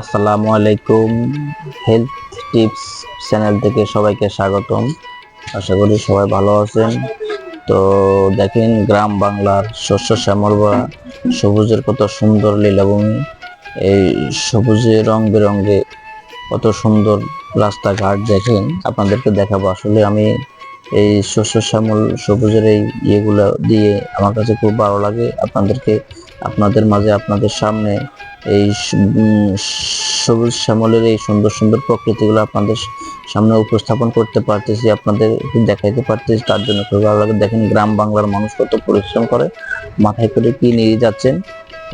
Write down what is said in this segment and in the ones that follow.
আসসালামু আলাইকুম health tips channel থেকে সবাইকে স্বাগতম। আশা করি সবাই ভালো আছেন। তো দেখেন, গ্রাম বাংলার শস্য শ্যামল বা সবুজের কত সুন্দর লীলাভূমি। এই সবুজে রং বেরঙে কত সুন্দর রাস্তাঘাট, দেখেন, আপনাদেরকে দেখাবো। আসলে আমি এই শস্য শ্যামল, সবুজের এই ইয়েগুলো দিয়ে আমার কাছে খুব ভালো লাগে। আপনাদেরকে আপনাদের মাঝে আপনাদের সামনে এই সবুজ শ্যামলের এই সুন্দর সুন্দর প্রকৃতিগুলো আপনাদের সামনে উপস্থাপন করতে পারতেছি, আপনাদের দেখাইতে পারতেছি, তার জন্য খুব ভালো লাগে। দেখেন, গ্রাম বাংলার মানুষ কত পরিশ্রম করে, মাথায় করে কি নিয়ে যাচ্ছেন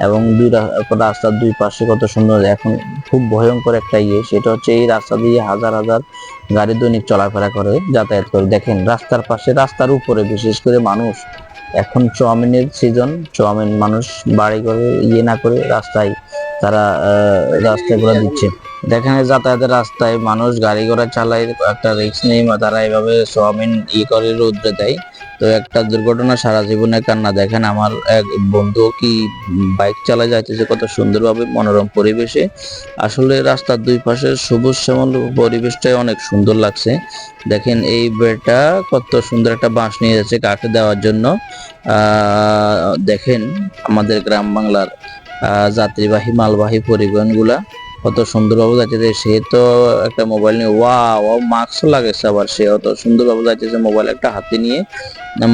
এবং দুই রাস্তার দুই পাশে কত সুন্দর, এখন খুব ভয়ঙ্কর একটা ইয়ে সেটা হচ্ছে এই রাস্তা দিয়ে হাজার হাজার গাড়ি দৈনিক চলাফেরা করে, যাতায়াত করে। দেখেন, রাস্তার পাশে, রাস্তার উপরে বিশেষ করে মানুষ এখন চাউমিনের সিজন চাউমিন মানুষ বাড়ি করে ইয়ে না করে রাস্তায়, তারা রাস্তায় ঘোরা দিচ্ছে। দেখেন যাতায়াতের রাস্তায় মানুষ গাড়ি ঘোড়া চালায়, একটা রিক্স নেই তারা এভাবে চাউমিন ই করে, রোদ্রে দেয়। তো একটা দুর্ঘটনা সারা জীবনে কান্না। দেখেন আমার এক বন্ধু কি বাইক চালা যাইতেছে কত সুন্দরভাবে, মনোরম পরিবেশে। আসলে রাস্তার দুই পাশে সবুজ শ্যামল পরিবেশটাই অনেক সুন্দর লাগছে। দেখেন এই বেটা কত সুন্দর একটা বাঁশ নিয়ে যাচ্ছে কাঠে দেওয়ার জন্য। দেখেন আমাদের গ্রাম বাংলার যাত্রীবাহী, মালবাহী পরিবহনগুলা। কত সুন্দরভাবে যাচ্ছে সে তো একটা মোবাইল নিয়ে ওয়া ও মাস্কও লাগাইছে আবার সে। অত সুন্দরভাবে যাচ্ছে মোবাইল একটা হাতে নিয়ে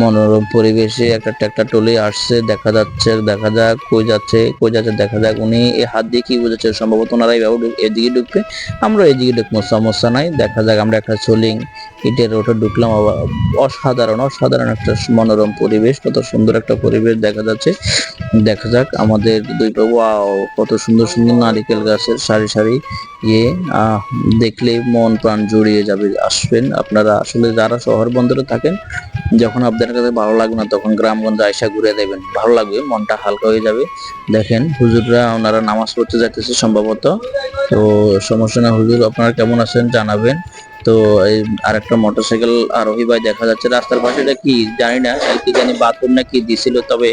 মনোরম পরিবেশে একটা ট্রাক্টর টলে আসছে, দেখা যাচ্ছে, দেখা যাক কই যাচ্ছে কই যাচ্ছে, দেখা যাক উনি এই হাত দিয়ে কি বোঝাচ্ছে। সম্ভবত ওনারা এইভাবে এদিকে ঢুকবে আমরা এদিকে ঢুকবো, সমস্যা নাই, দেখা যাক আমরা একটা চলিং ইটের রোডে ঢুকলাম, আবার অসাধারণ অসাধারণ একটা মনোরম পরিবেশ, কত সুন্দর একটা পরিবেশ দেখা যাচ্ছে। দেখা যাক আমাদের দুই ওয়াও কত সুন্দর সুন্দর নারিকেল গাছের সারি সারি ইয়ে দেখলে মন প্রাণ জুড়িয়ে যাবে, আসবেন আপনারা। আসলে যারা শহর বন্দরে থাকেন, যখন আপনাদের কাছে ভালো লাগবে না, তখন গ্রামগঞ্জে আয়সা ঘুরে দেবেন। ভালো লাগবে, মনটা হালকা হয়ে যাবে। দেখেন, হুজুররা ওনারা নামাজ পড়তে যাইতেছে সম্ভবত। তো সমস্যা না, হুজুর আপনারা কেমন আছেন জানাবেন। তো এই আরেকটা মোটরসাইকেল আরোহী ভাই দেখা যাচ্ছে, রাস্তার পাশে এটা কি? জানি না কি জানি বাথরুম না কি দিছিল, তবে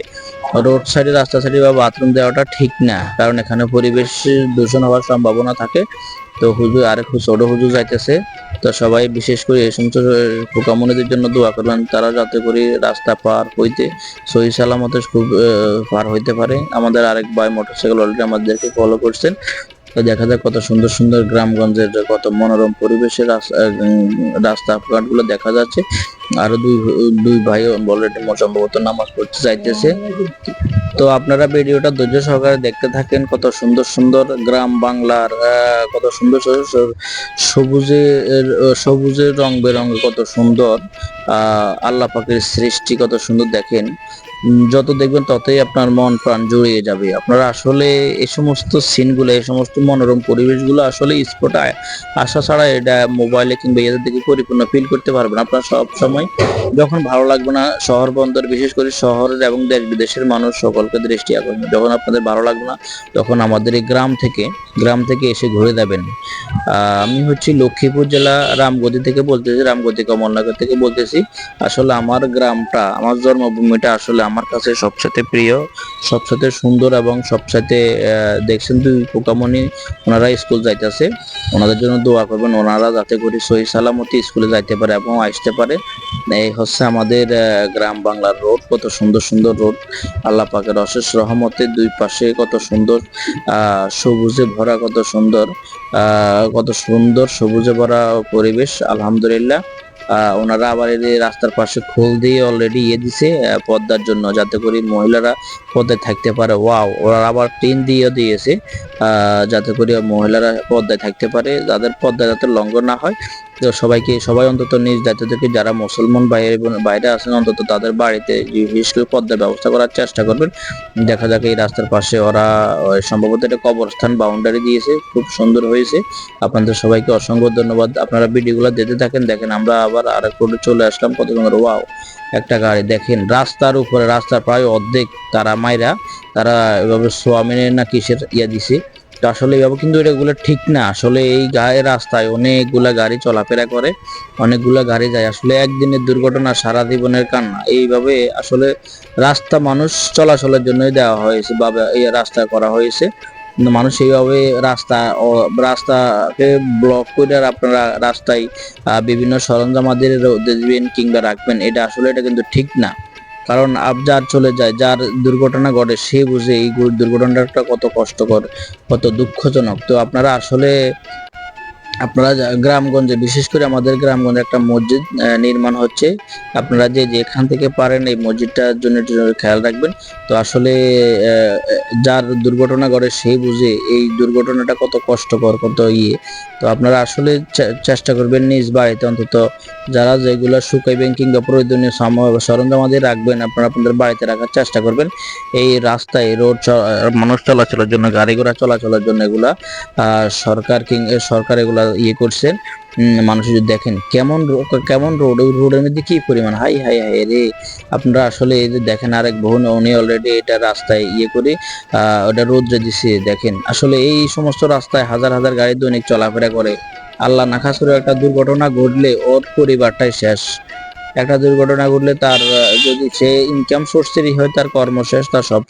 রোড সাইডে, রাস্তা সাইডে বা বাথরুম দেওয়াটা ঠিক না। কারণ এখানে পরিবেশ দূষণ হওয়ার সম্ভাবনা থাকে। তো হুজুর আরেক ছোট হুজুর যাইতেছে। তো সবাই বিশেষ করে এই সমস্ত পোকামনিদের জন্য দোয়া করবেন। তারা যাতে করে রাস্তা পার হইতে সহি সালামতে খুব পার হইতে পারে। আমাদের আরেক ভাই মোটরসাইকেল অলরেডি আমাদেরকে ফলো করছেন। দেখা যায় কত সুন্দর সুন্দর গ্রামগঞ্জের কত মনোরম পরিবেশের রাস্তাঘাটগুলো দেখা যাচ্ছে। আরও দুই দুই ভাই অলরেডি সম্ভবত নামাজ পড়তে চাইতেছে। তো আপনারা ভিডিওটা ধৈর্য সহকারে দেখতে থাকেন কত সুন্দর সুন্দর গ্রাম বাংলার কত সুন্দর সুন্দর স- সবুজের রং বেরঙে কত সুন্দর। আল্লাহ পাকের সৃষ্টি কত সুন্দর দেখেন। যত দেখবেন ততই আপনার মন প্রাণ জুড়িয়ে যাবে। আপনারা আসলে এই সমস্ত সিনগুলো এই সমস্ত মনোরম পরিবেশগুলো আসলে স্পটে আসা ছাড়া এটা মোবাইলে কিংবা এদের দিকে পরিপূর্ণ ফিল করতে পারবেন। আপনারা সব সময় যখন ভালো লাগবে না, শহর বন্দর, বিশেষ করে শহরের এবং দেশ বিদেশের মানুষ সকলকে দৃষ্টি আকর্ষণ, যখন আপনাদের ভালো লাগবে না, তখন আমাদের এই গ্রাম থেকে গ্রাম থেকে এসে ঘুরে যাবেন। আমি হচ্ছি লক্ষ্মীপুর জেলা রামগতি থেকে বলতেছি, রামগতি কমলনগর থেকে বলতেছি। আসলে আমার গ্রামটা, আমার জন্মভূমিটা আসলে আমার কাছে সবসাথে প্রিয় সবসাথে সুন্দর এবং সবসাথে দেখছেন দুই পোকামণি ওনারা স্কুল যাইতেছে। ওনাদের জন্য দোয়া করবেন, ওনারা যাতে করে সহি সালামতি স্কুলে যাইতে পারে এবং আসতে পারে। এই হচ্ছে আমাদের গ্রাম বাংলার রোড, কত সুন্দর সুন্দর রোড। আল্লাহ পাকের অশেষ রহমতে দুই পাশে কত সুন্দর সবুজে ভরা কত সুন্দর কত সুন্দর সবুজে ভরা পরিবেশ, আলহামদুলিল্লাহ। ওনারা আবার এই রাস্তার পাশে খোল দিয়ে অলরেডি ইয়ে দিছে পদ্মার জন্য, যাতে করে মহিলারা পদ্মায় থাকতে পারে। ওয়াও ওরা আবার টিন দিয়ে দিয়েছে যাতে করে মহিলারা পদ্মায় থাকতে পারে, যাদের পদ্মা যাতে লঙ্ঘন না হয়। তো সবাইকে, সবাই অন্তত নিজ দায়িত্ব থেকে যারা মুসলমান বাইরে বাইরে আছেন, অন্তত তাদের বাড়িতে বিশেষ পর্দার ব্যবস্থা করার চেষ্টা করবেন। দেখা যাক এই রাস্তার পাশে ওরা সম্ভবত এটা কবরস্থান বাউন্ডারি দিয়েছে, খুব সুন্দর হয়েছে। আপনাদের সবাইকে অসংখ্য ধন্যবাদ। আপনারা ভিডিওগুলো দেখতে থাকেন, দেখেন আমরা আবার আরেক রোডে চলে আসলাম কত ওয়াও, একটা গাড়ি, দেখেন রাস্তার উপরে, রাস্তার প্রায় অর্ধেক তারা মাইরা, তারা এভাবে সোয়ামিনের না কিসের ইয়া দিছে। আসলে এভাবে কিন্তু এগুলো ঠিক না। আসলে এই গায়ে রাস্তায় অনেকগুলা গাড়ি চলাফেরা করে, অনেকগুলা গাড়ি যায়। আসলে একদিনের দুর্ঘটনা, সারা জীবনের কান্না, এইভাবে আসলে রাস্তা মানুষ চলাচলের জন্যই দেওয়া হয়েছে বা এই রাস্তা করা হয়েছে। মানুষ এইভাবে রাস্তা রাস্তাকে ব্লক করে আপনারা রাস্তায় বিভিন্ন সরঞ্জামাদের দিবেন কিংবা রাখবেন, এটা আসলে এটা কিন্তু ঠিক না। কারণ যার চলে যায়, যার দুর্ঘটনা ঘটে, সে বুঝে এই দুর্ঘটনাটা কত কষ্টকর, কত দুঃখজনক। তো আপনারা আসলে আপনারা গ্রামগঞ্জে, বিশেষ করে আমাদের গ্রামগঞ্জে একটা মসজিদ নির্মাণ হচ্ছে। আপনারা যে যেখান থেকে পারেন এই মসজিদটার জন্য খেয়াল রাখবেন। তো আসলে যার দুর্ঘটনা ঘটে সে বুঝে এই দুর্ঘটনাটা কত কষ্টকর, কত ইয়ে। তো আপনারা আসলে চেষ্টা করবেন নিজ বাড়িতে অন্তত যারা যেগুলো শুকাইবেন কিংবা প্রয়োজনীয় সরঞ্জাম সরঞ্জামাদি রাখবেন, আপনারা আপনাদের বাড়িতে রাখার চেষ্টা করবেন। এই রাস্তায় রোড মানুষ চলাচলের জন্য, গাড়ি ঘোড়া চলাচলের জন্য এগুলা সরকার কিং সরকার এগুলা ইয়ে করছে মানুষ যদি দেখেন কেমন কেমন রোড ওই রোডের মধ্যে কি পরিমাণ? হাই হাই হাই রে আপনারা আসলে দেখেন আরেক বহু উনি অলরেডি এটা রাস্তায় ইয়ে করে ওটা রোদ্রে দিছে, দেখেন। আসলে এই সমস্ত রাস্তায় হাজার হাজার গাড়ি দৈনিক চলাফেরা করে। আল্লাহ না খাস করে একটা দুর্ঘটনা ঘটলে ওর পরিবারটাই শেষ। একটা দুর্ঘটনা ঘটলে তার যদি সে ইনকাম সোর্সেরই হয়, তার কর্ম শেষ তার সব